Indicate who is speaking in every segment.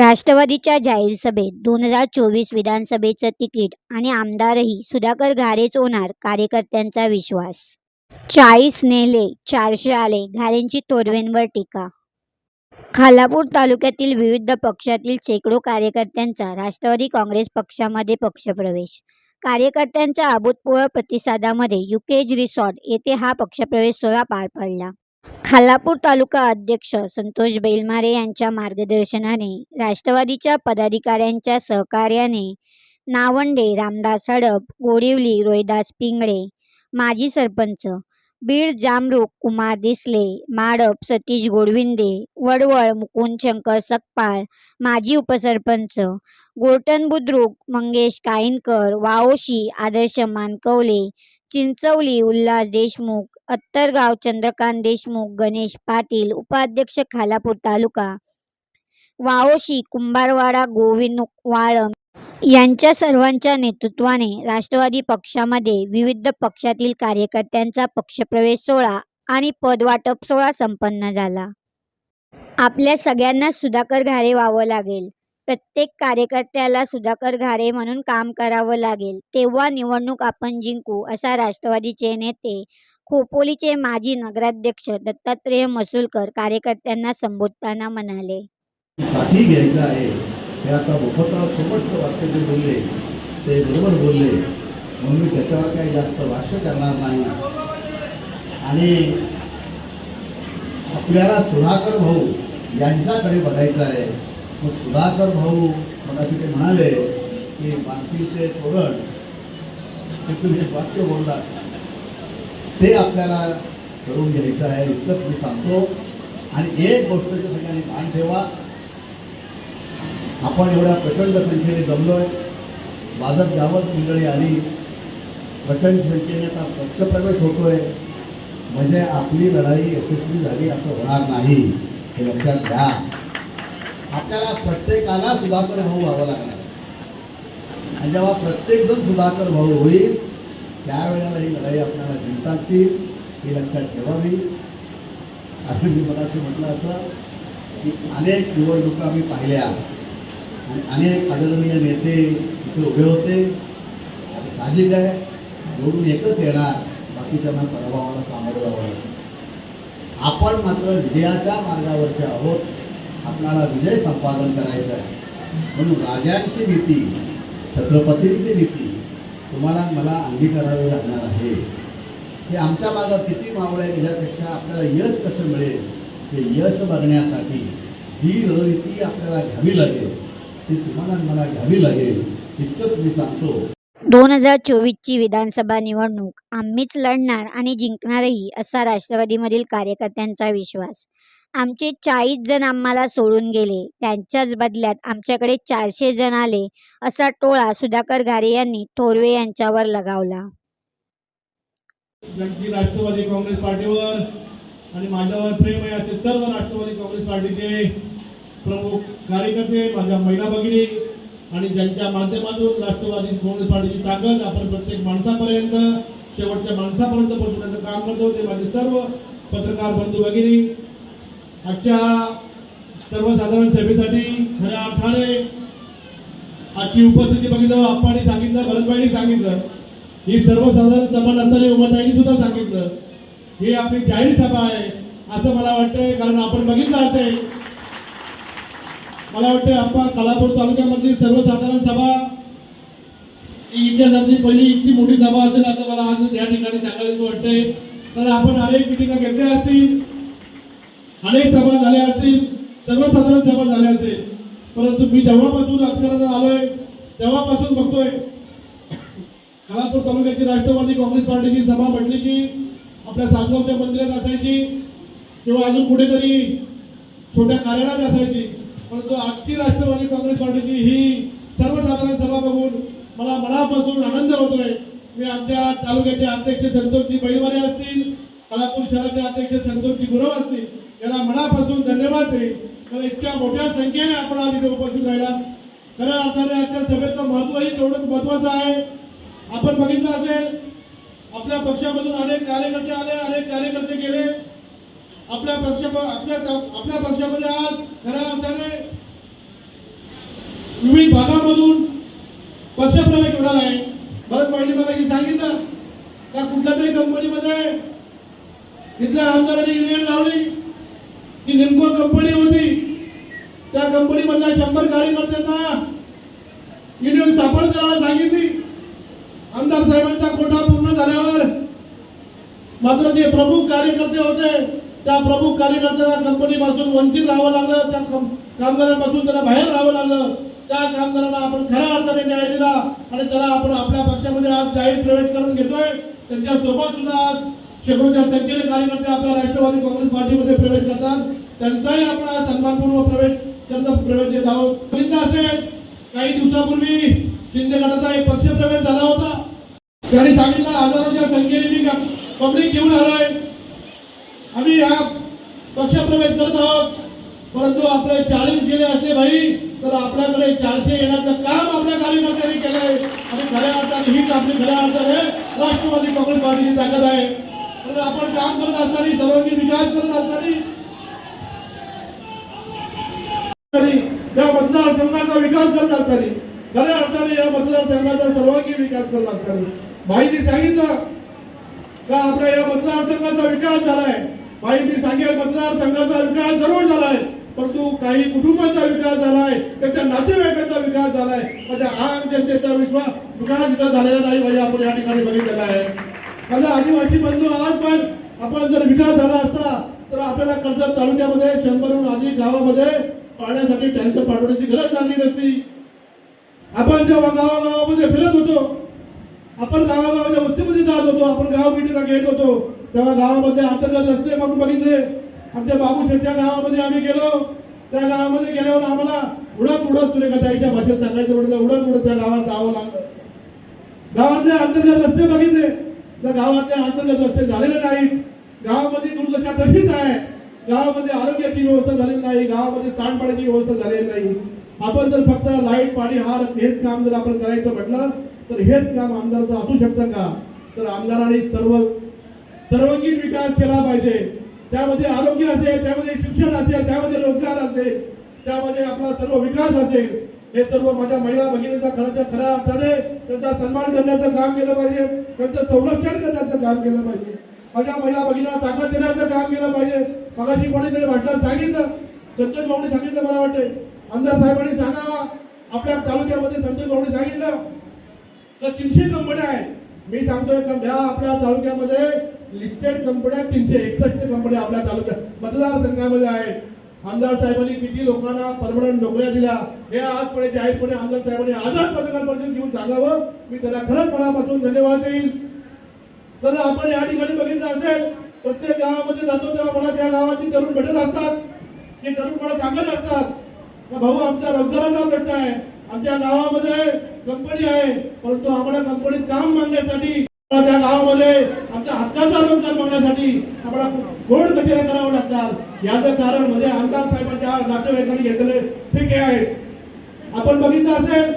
Speaker 1: राष्ट्रवादीच्या जाहीर सभेत दोन हजार चोवीस विधानसभेचं तिकीट आणि आमदारही सुधाकर घारेच होणार कार्यकर्त्यांचा विश्वास. चाळीस नेले चारशे आले घारेंची तोरवेंवर टीका. खालापूर तालुक्यातील विविध पक्षातील शेकडो कार्यकर्त्यांचा राष्ट्रवादी काँग्रेस पक्षामध्ये पक्षप्रवेश. कार्यकर्त्यांच्या अभूतपूर्व प्रतिसादामध्ये युकेज रिसॉर्ट येथे हा पक्षप्रवेश सोहळा पार पडला. खालापूर तालुका अध्यक्ष संतोष बेलमारे यांच्या मार्गदर्शनाने राष्ट्रवादीच्या पदाधिकाऱ्यांच्या सहकार्याने नावंडे रामदास हडप गोडिवली रोहिदास पिंगळे माजी सरपंच बीड जामरूक कुमार दिसले माडप सतीश गोडविंदे वडवळ मुकुंद शंकर सकपाळ माजी उपसरपंच गोरटन बुद्रुक मंगेश काईनकर वाओशी आदर्श मानकवले चिंचवली उल्हास देशमुख अत्तरगाव चंद्रकांत देशमुख गणेश पाटील उपाध्यक्ष खालापूर तालुका वाओशी कुंभारवाडा गोविंद वाळम यांच्या सर्वांच्या नेतृत्वाने राष्ट्रवादी पक्षामध्ये विविध पक्षातील कार्यकर्त्यांचा पक्षप्रवेश सोहळा आणि पदवाटप सोहळा संपन्न झाला. आपल्या सगळ्यांना सुधाकर घारे व्हावं लागेल. प्रत्येक कार्यकर्त्याला सुधाकर घारे म्हणून काम करावं लागेल. तेव्हा निवडणूक आपण जिंकू असा राष्ट्रवादीचे नेते खोपोलीचे माजी नगराध्यक्ष दत्तात्रेय मसूलकर कार्यकर्त्यांना संबोधताना म्हणाले.
Speaker 2: साठी घ्यायचं आहे. हे आता मोफतराव सोबतचं वाक्य जे बोलले ते बरोबर बोलले. म्हणून मी त्याच्यावर काही जास्त भाष्य करणार नाही. आणि आपल्याला सुधाकर भाऊ यांच्याकडे बघायचं आहे. मग सुधाकर भाऊ मगाशी ते म्हणाले की मानकीचे तोरण हे तुम्ही वाक्य बोललात ते आपल्याला करून घ्यायचं आहे इतकंच मी सांगतो. आणि एक गोष्टच्या सगळ्यांनी भान ठेवा. आपण एवढ्या प्रचंड संख्येने जमलोय. वाजत गावत मंडळी आली. प्रचंड संख्येने आता पक्षप्रवेश होतोय. म्हणजे आपली लढाई यशस्वी झाली असं होणार नाही हे लक्षात घ्या. आपल्याला प्रत्येकाला सुधाकर भाऊ व्हावं लागणार. आणि जेव्हा प्रत्येक जण सुधाकर भाऊ होईल त्यावेळेला ही लढाई आपल्याला जिंकता येईल ही लक्षात ठेवावी. कारण मी मगाशी म्हटलं असं की अनेक निवडणुका आम्ही पाहिल्या. आणि अनेक आदरणीय नेते इथे उभे होते. आणि साहजिक आहे निवडून एकच येणार बाकीच्यांना पराभवाला सामोरं जावं आपण मात्र विजयाच्या मार्गावरचे आहोत. आपणाला विजय संपादन करायचा आहे. म्हणून राजांची नीती छत्रपतींची नीती तुम्हाला मला अंगीकारावी लागणार आहे. हे आमच्या मागं किती मावळ आहे त्याच्यापेक्षा आपल्याला यश कसं मिळेल हे यश बघण्यासाठी जी रणनीती आपल्याला घ्यावी लागेल ती तुम्हाला मला घ्यावी लागेल इतकंच मी सांगतो.
Speaker 1: दोन हजार चोवीसची विधानसभा निवडणूक आम्हीच लढणार आणि जिंकणारही असा राष्ट्रवादीमधील कार्यकर्त्यांचा विश्वास. आमचे चाळीस जण आम्हाला सोडून गेले. त्यांच्याच बदल्यात आमच्याकडे चारशे जण आले असा टोळा सुधाकर घारे यांनी थोरवे यांच्यावर लगावला.
Speaker 3: ज्यांची राष्ट्रवादी काँग्रेस पार्टीवर आणि माझ्यावर प्रेम आहे असे सर्व राष्ट्रवादी काँग्रेस पार्टीचे प्रमुख कार्यकर्ते माझ्या महिला भगिनी आणि ज्यांच्या माध्यमातून राष्ट्रवादी काँग्रेस पार्टीची ताकद आपण प्रत्येक माणसापर्यंत शेवटच्या माणसापर्यंत पोहोचवण्याचं काम करतो ते माझे सर्व पत्रकार बंधू भगिनी आजच्या सर्वसाधारण सभेसाठी खऱ्या अर्थाने आजची उपस्थिती बघितलं आपण सांगितलं भरतबाईंनी सांगितलं ही सर्वसाधारण सभा नंतर उमाताईंनी सुद्धा सांगितलं. ही आपली जाहीर सभा आहे असं मला वाटतंय कारण आपण बघितलं असेल. मला वाटतं आपण कालापूर तालुक्यामधली सर्वसाधारण सभा ही इतिहासातली पहिली इतकी मोठी सभा असेल असं मला आज या ठिकाणी सांगायला वाटतंय. तर आपण अनेक मिटिंगा घेतल्या असतील. अनेक सभा झाल्या असतील सर्वसाधारण सभा झाल्या असेल परंतु मी जेव्हापासून राजकारणात आलोय तेव्हापासून बघतोय खालापूर तालुक्याची राष्ट्रवादी काँग्रेस पार्टीची सभा म्हटली की आपल्या सासगावच्या मंदिरात असायची किंवा अजून कुठेतरी छोट्या कार्यालयात असायची परंतु आजची राष्ट्रवादी काँग्रेस पार्टीची ही सर्वसाधारण सभा बघून मला मनापासून आनंद होतोय. मी आमच्या तालुक्याचे अध्यक्ष संतोषजी बैलवारे असतील खालापूर शहराचे अध्यक्ष संतोषजी गुरव असतील याला मनापासून धन्यवाद देईल. कारण इतक्या मोठ्या संख्येने आपण आज इथे उपस्थित राहिलात. खऱ्या अर्थाने आजच्या सभेचं महत्वही तेवढंच महत्वाचं आहे. आपण बघितलं असेल आपल्या पक्षामधून अनेक कार्यकर्ते आले अनेक कार्यकर्ते गेले. आपल्या पक्ष आपल्या आपल्या पक्षामध्ये आज खऱ्या अर्थाने विविध भागामधून पक्षप्रवेश होणार आहे. भरत पाटील सांगितलं का कुठल्या तरी कंपनीमध्ये तिथल्या आमदारांनी युनियन लावली. की निमको कंपनी होती. त्या कंपनीमधल्या शंभर कार्यकर्त्यांना ईडी स्थापन करायला सांगितली. आमदार साहेबांचा कोठा पूर्ण झाल्यावर मात्र जे प्रमुख कार्यकर्ते होते त्या प्रमुख कार्यकर्त्यांना कंपनीपासून वंचित राहावं लागलं त्या कामगारांपासून त्यांना बाहेर राहावं लागलं. त्या कामगारांना आपण खऱ्या अर्थाने न्याय दिला आणि त्याला आपण आपल्या पक्षामध्ये आज जाहीर प्रवेश करून घेतोय. त्यांच्यासोबत सुद्धा आज शेकडोच्या संख्येने कार्यकर्ते आपल्या राष्ट्रवादी काँग्रेस पार्टीमध्ये प्रवेश करतात. त्यांचाही आपण आज सन्मानपूर्वक प्रवेश त्यांचा प्रवेश देत आहोत. असेल काही दिवसापूर्वी शिंदे गटाचा एक पक्ष प्रवेश झाला होता. त्यांनी सांगितलं हजारोच्या संख्येने मी पब्लिक घेऊन आलोय. आम्ही हा पक्षप्रवेश करत आहोत. परंतु आपले चाळीस गेले असते भाई तर आपल्याकडे चारशे येण्याचं काम आपल्या कार्यकर्त्यांनी केलंय. आणि खऱ्या अर्थाने हीच आपली खऱ्या अर्थाने राष्ट्रवादी काँग्रेस पार्टीची ताकद आहे. तर आपण काम करत असताना सर्वांगीण विकास करत असताना या मतदारसंघाचा विकास करत असताना खऱ्या अर्थाने या मतदारसंघाचा सर्वांगीण विकास करत असताना. माहिती सांगितलं का? आपल्या या मतदारसंघाचा विकास झालाय. माहिती सांगेल मतदारसंघाचा विकास जरूर झालाय. परंतु काही कुटुंबाचा विकास झालाय त्याच्या नातेवाईकांचा विकास झालाय. माझ्या आम जनतेचा विश्वास विकास इथं झालेला नाही. म्हणजे आपण या ठिकाणी बघितलेला आहे. माझा आदिवासी बंधू आज पण. आपण जर विकास झाला असता तर आपल्याला कर्जत तालुक्यामध्ये शंभरहून अधिक गावामध्ये पाण्यासाठी टँकर पाठवण्याची गरज लागली नसती. आपण जेव्हा गावागावामध्ये फिरत होतो आपण गावागावाच्या वस्तीमध्ये जात होतो आपण गाव मिटिंगा घेत होतो. तेव्हा गावामध्ये अंतर्गत रस्ते म्हणून बघितले. आमच्या बाबू शेठच्या गावामध्ये आम्ही गेलो. त्या गावामध्ये गेल्यावर आम्हाला उडत उडत सुरेखाताईच्या भाषेत सांगायचं म्हटलं उडत उडत त्या गावात जावं लागलं. गावातले अंतर्गत रस्ते बघितले. त्या गावातले अंतर्गत रस्ते झालेले नाहीत. गावामध्ये दुर्दशा तशीच आहे. गावामध्ये आरोग्याची व्यवस्था झालेली नाही. गावामध्ये सांडपाण्याची व्यवस्था झालेली नाही. आपण जर फक्त लाइट पाणी हा हेच काम जर आपण करायचं म्हटलं तर हेच काम आमदारचं असू शकतं का? तर आमदारांनी सर्व सर्वांगीण विकास केला पाहिजे. त्यामध्ये आरोग्य असेल त्यामध्ये शिक्षण असेल त्यामध्ये रोजगार असेल त्यामध्ये आपला सर्व विकास असेल. हे सर्व माझ्या महिला भगिनीचा खऱ्याच्या खऱ्या अर्थाने त्यांचा सन्मान करण्याचं काम केलं पाहिजे. त्यांचं संरक्षण करण्याचं काम केलं पाहिजे. माझ्या महिला भगिनीला ताकद देण्याचं काम केलं पाहिजे. मगाशी कोणीतरी भाषणात सांगितलं. संतोष भाऊनी सांगितलं मला वाटते आमदार साहेबांनी सांगावा. आपल्या तालुक्यामध्ये संतोष भाऊनी सांगितलं. तर तीनशे कंपन्या आहेत. मी सांगतोय ह्या आपल्या तालुक्यामध्ये लिस्टेड कंपन्या तीनशे एकसष्ट कंपन्या आपल्या तालुक्यात मतदारसंघामध्ये आहेत. आमदार साहेबांनी किती लोकांना परमनंट नोकऱ्या दिल्या हे आजपणे जाहीरपणे आमदार साहेबांनी आझाद पत्रकारपरिषद घेऊन सांगावं. मी त्याला खरंच मनापासून धन्यवाद देईल तर आपण या ठिकाणी बघितलं असेल प्रत्येक गावामध्ये जातो तेव्हा मला त्या गावातील तरुण भेटत असतात. ते तरुण मला सांगत असतात का भाऊ आमचा रोजगाराचा प्रश्न आहे. आमच्या गावामध्ये कंपनी आहे परंतु आम्हाला कंपनीत काम मागण्यासाठी त्या गावामध्ये आमच्या हक्काचा रोजगार मागण्यासाठी आम्हाला गोड कचेऱ्या करावं लागतात. याचं कारण म्हणजे आमदार साहेबांच्या नातेवाईकांनी घेतलेले ठेके आहेत. आपण बघितलं असेल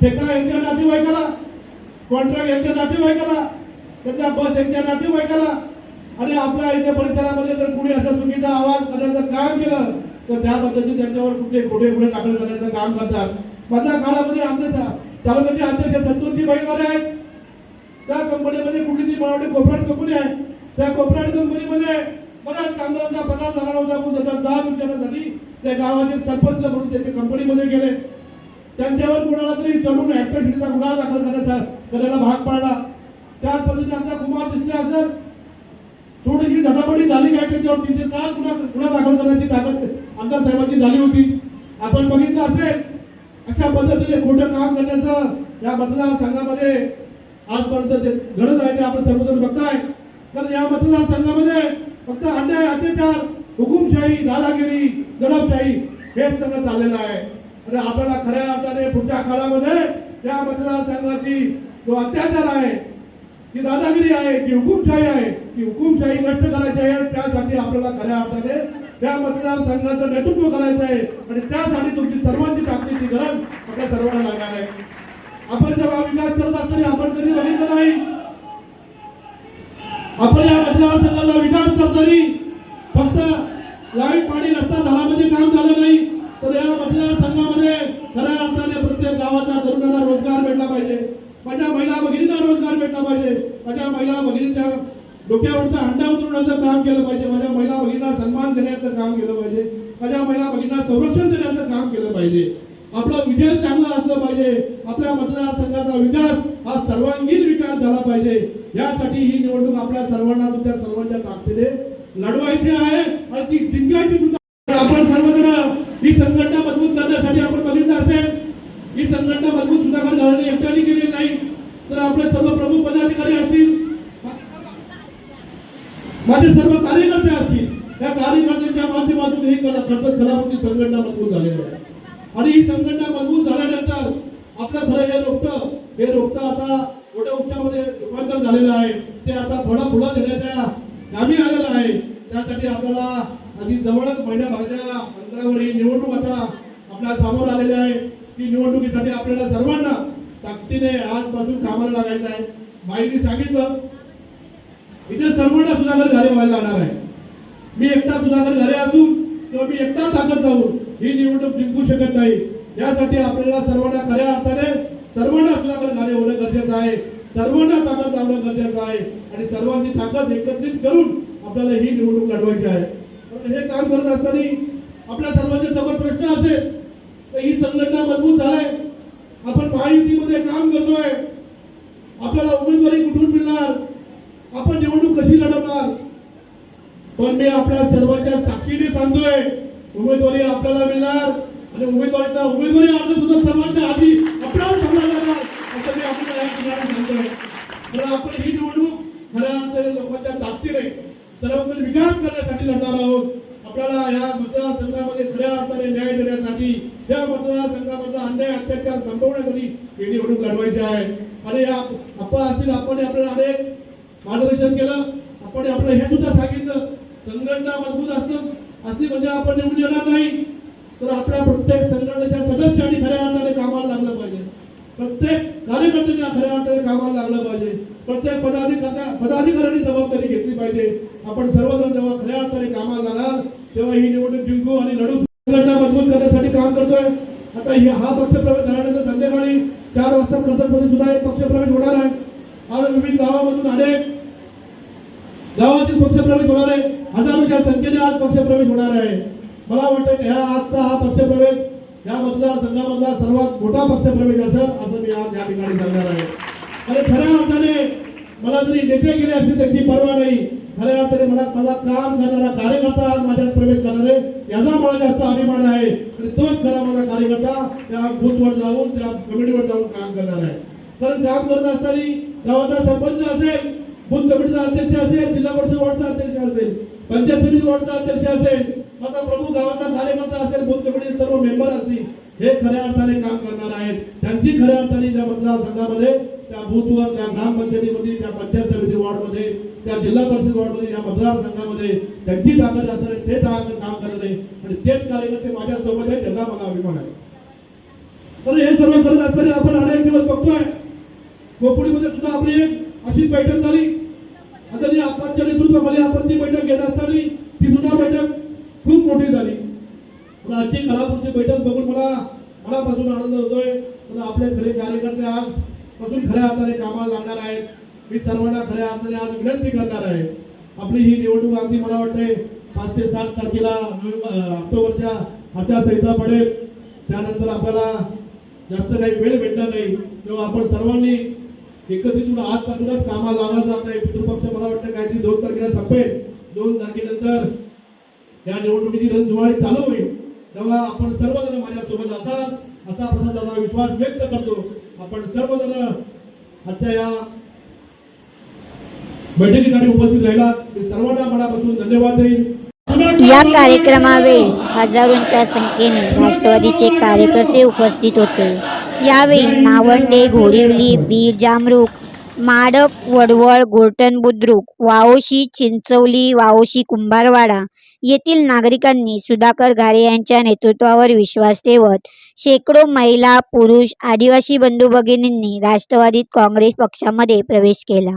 Speaker 3: ठेका यांच्या नातेवाईकाला कॉन्ट्रॅक्ट यांच्या नातेवाईकाला त्यांच्या बस यांच्या नातेवाईकाला आणि आपल्या इथे परिसरामध्ये जर कुणी असा चुकीचा आवाज करण्याचं काम केलं तर त्या पद्धतीने त्यांच्यावर कुठे खोटे गुन्हे दाखल करण्याचं काम करतात. माझ्या काळामध्ये आमच्या तालुक्याचे अध्यक्ष संतोषजी बैलवारे आहेत. त्या कंपनीमध्ये कुठली तरी मला कोपराट कंपनी आहे? त्या कोपराट कंपनीमध्ये बऱ्याच कामगारांचा पगार झाला नव्हता. म्हणून त्याचा जाब विचारण्यासाठी त्या गावाचे सरपंच म्हणून त्याच्या कंपनीमध्ये गेले. त्यांच्यावर कोणाला तरी चढून ऍक्टिव्हिटीचा गुन्हा दाखल करण्याचा करायला भाग पाडला. त्याच पद्धतीने आमचा कुमार दिसले असं थोडीशी धडापडी झाली काय त्याच्यावर तीनशे सात गुन्हा गुन्हा दाखल करण्याची ताकद आमदार साहेबांची झाली होती. आपण बघितलं असेल अशा पद्धतीने खोटं काम करण्याचं या मतदारसंघामध्ये आजपर्यंत जे घडत आहे ते आपण सर्वजण बघताय. तर या मतदारसंघामध्ये फक्त अन्याय अत्याचार हुकुमशाही दादागिरी दडपशाही हेच सगळं चाललेलं आहे. आणि आपल्याला खऱ्या अर्थाने पुढच्या काळामध्ये या मतदारसंघाची जो अत्याचार आहे ती दादागिरी आहे ती हुकुमशाही आहे ती हुकुमशाही नष्ट करायची आहे. आणि त्यासाठी आपल्याला खऱ्या अर्थाने त्या मतदारसंघाचं नेतृत्व करायचं आहे. आणि त्यासाठी तुमची सर्वांची ताकदीची गरज आपल्या सर्वांना लागणार आहे. आपण जेव्हा विकास करत असताना आपण कधी बघितलं नाही. आपण या मतदारसंघाचा विकास करताना फक्त लाइट पाणी रस्ता झाला म्हणजे काम झालं नाही. तर या मतदारसंघामध्ये खऱ्या अर्थाने प्रत्येक गावाच्या तरुणांना रोजगार भेटला पाहिजे. माझ्या महिला भगिनींना रोजगार भेटला पाहिजे. माझ्या महिला भगिनीच्या डोक्यावरचा अंडा उतरवण्याचं काम केलं पाहिजे. माझ्या महिला भगिनींना सन्मान देण्याचं काम केलं पाहिजे. माझ्या महिला भगिनींना संरक्षण देण्याचं काम केलं पाहिजे. आपला विजय चांगला असलं पाहिजे. आपल्या मतदारसंघाचा विकास हा सर्वांगीण विकास झाला पाहिजे. यासाठी ही निवडणूक आपल्या सर्वांना तुमच्या सर्वांच्या ताकदीने लढवायची आहे. आणि ती जिंकायची सुद्धा आपण सर्वजण ही संघटना मजबूत करण्यासाठी आपण बघितलं असेल. ही संघटना मजबूत सुधाकर घराणे एकट्याने केली नाही. तर आपले सर्व प्रमुख पदाधिकारी असतील माझे सर्व कार्यकर्ते असतील त्या कार्यकर्त्यांच्या माध्यमातून ही कला कर्तव्य कलाकृती संघटना मजबूत झालेली आहे. आणि ही संघटना मजबूत झाल्यानंतर आपलं खरं हे रोपटं हे रोपटं आता मोठ्या उपचारामध्ये रूपांतर झालेलं आहे. ते आता थोडं पुढं देण्याच्या कामी आलेलं आहे. त्यासाठी आपल्याला आधी जवळच महिन्याभराच्या अंतरावर ही निवडणूक आता आपल्यासमोर आलेली आहे. ती निवडणुकीसाठी आपल्याला सर्वांना ताकदीने आजपासून कामाला लागायचं आहे. माहिती सांगितलं इथे सर्वांना सुधाकर घरे व्हायला लागणार आहे. मी एकटा सुधाकर घरे असून किंवा मी एकटा ताकद जाऊन ही निवडणूक जिंकू शकत नाही. यासाठी आपल्याला सर्वांना खऱ्या अर्थाने सर्वांना आपल्याकडे घरे होणं गरजेचं आहे. सर्वांना ताकद लावणं गरजेचं आहे. आणि सर्वांची ताकद एकत्रित करून आपल्याला ही निवडणूक लढवायची आहे. पण हे काम करत असताना आपल्या सर्वांचे समोर प्रश्न असेल तर ही संघटना मजबूत झालाय आपण महायुतीमध्ये काम करतोय. आपल्याला उमेदवारी कुठून मिळणार? आपण निवडणूक कशी लढवणार? पण मी आपल्या सर्वांच्या साक्षीने सांगतोय उमेदवारी आपल्याला मिळणार आणि उमेदवारीचा उमेदवारी अर्ज सुद्धा सर्वांच्या आधी आपल्याला ठरला जाणार. असं मी आपल्याला या ठिकाणी सांगतोय कारण आपण ही निवडणूक खऱ्या अर्थाने लोकांच्या ताकदीने आपण विकास करण्यासाठी लढणार आहोत. आपल्याला या मतदारसंघामध्ये खऱ्या अर्थाने न्याय देण्यासाठी या मतदारसंघामधला अन्याय अत्याचार संपवण्यासाठी ही निवडणूक लढवायची आहे. आणि या अप्पा असतील आपण आपल्याला अनेक मार्गदर्शन केलं. आपण आपलं हे सुद्धा सांगितलं. संघटना मजबूत असतं. असली म्हणजे आपण निवडून येणार नाही तर आपल्या प्रत्येक संघटनेच्या सदस्यांनी खऱ्या अर्थाने कामाला लागलं पाहिजे. प्रत्येक कार्यकर्त्यांनी खऱ्या अर्थाने कामाला लागलं पाहिजे. प्रत्येक पदाधिकारी पदाधिकाऱ्यांनी जबाबदारी घेतली पाहिजे. आपण सर्वजण जेव्हा खऱ्या अर्थाने कामाला लागाल तेव्हा ही निवडणूक जिंकू आणि लढू संघटना मजबूत करण्यासाठी काम करतोय. आता ही हा पक्षप्रवेश झाल्यानंतर संध्याकाळी चार वाजता कर्जतमध्ये सुद्धा एक पक्षप्रवेश होणार आहे. आज विविध गावामधून अनेक गावातील पक्षप्रवेश होणार आहे. हजारोच्या संख्येने आज पक्षप्रवेश होणार आहे. मला वाटतं की ह्या आजचा हा पक्षप्रवेश या मतदारसंघामधला सर्वात मोठा पक्षप्रवेश असेल असं मी आज या ठिकाणी सांगणार आहे. आणि खऱ्या अर्थाने मला जरी नेते गेले असतील त्याची पर्वा नाही. खऱ्या अर्थाने मला माझा काम करणारा कार्यकर्ता आज माझ्यात प्रवेश करणार आहे. याचा मला जास्त अभिमान आहे. आणि तोच खरा माझा कार्यकर्ता त्या बूथवर जाऊन त्या कमिटीवर जाऊन काम करणार आहे. कारण काम करत असताना गावाचा सरपंच असेल बूथ कमिटीचा अध्यक्ष असेल जिल्हा परिषद वॉर्डचा अध्यक्ष असेल पंचायत समिती वॉर्डचा अध्यक्ष असेल माझा प्रमुख गावाचा कार्यकर्ता असेल बूथ सर्व मेंबर असतील हे खऱ्या अर्थाने काम करणार आहेत. त्यांची खऱ्या अर्थाने त्या मतदारसंघामध्ये त्या बूथवर त्या ग्रामपंचायतीमध्ये त्या पंचायत समिती वॉर्डमध्ये त्या जिल्हा परिषद वॉर्डमध्ये या मतदारसंघामध्ये त्यांची ताकद असणारे ते ताकद काम करणारे आणि तेच कार्यकर्ते माझ्या सोबत आहेत त्याचा मला अभिमान आहे. तर हे सर्व करत असताना आपण अनेक दिवस बघतोय. कोपुडीमध्ये सुद्धा आपली एक अशी बैठक झाली. आता जी नेतृत्वाखाली आपण ती बैठक घेत असताना ती सुद्धा बैठक खूप मोठी झाली. पण आजची खराबची बैठक बघून मला मनापासून आनंद होतोय. पण आपले खरे कार्यकर्ते आज पासून खऱ्या अर्थाने कामाला लागणार आहेत. मी सर्वांना खऱ्या अर्थाने आज विनंती करणार आहे. आपली ही निवडणूक अगदी मला वाटते पाच ते सात तारखेला ऑक्टोबरच्या आचारसंहिता पडेल. त्यानंतर आपल्याला जास्त काही वेळ भेटणार नाही. तेव्हा आपण सर्वांनी एकत्रितून आजपासूनच कामाला लागायचं जात आहे. पितृपक्ष मला वाटतं काहीतरी दोन तारखेला संपेल. दोन तारखेनंतर या निवडणुकीची रणधुवाळी चालू होईल. तेव्हा आपण सर्वजण माझ्यासोबत असाल असा प्रसादाचा विश्वास व्यक्त करतो. आपण सर्वजण आजच्या या बैठकीसाठी उपस्थित राहिला सर्वांना मनापासून धन्यवाद देईल
Speaker 1: या कार्यक्रमावेळी हजारोंच्या संख्येने राष्ट्रवादीचे कार्यकर्ते उपस्थित होते. यावेळी नावंडे घोडिवली बीर जामरूक माडप वडवळ गोरटण बुद्रुक वाओशी चिंचवली वाओशी कुंभारवाडा येथील नागरिकांनी सुधाकर घारे यांच्या नेतृत्वावर विश्वास ठेवत शेकडो महिला पुरुष आदिवासी बंधू भगिनींनी राष्ट्रवादीत काँग्रेस पक्षामध्ये प्रवेश केला.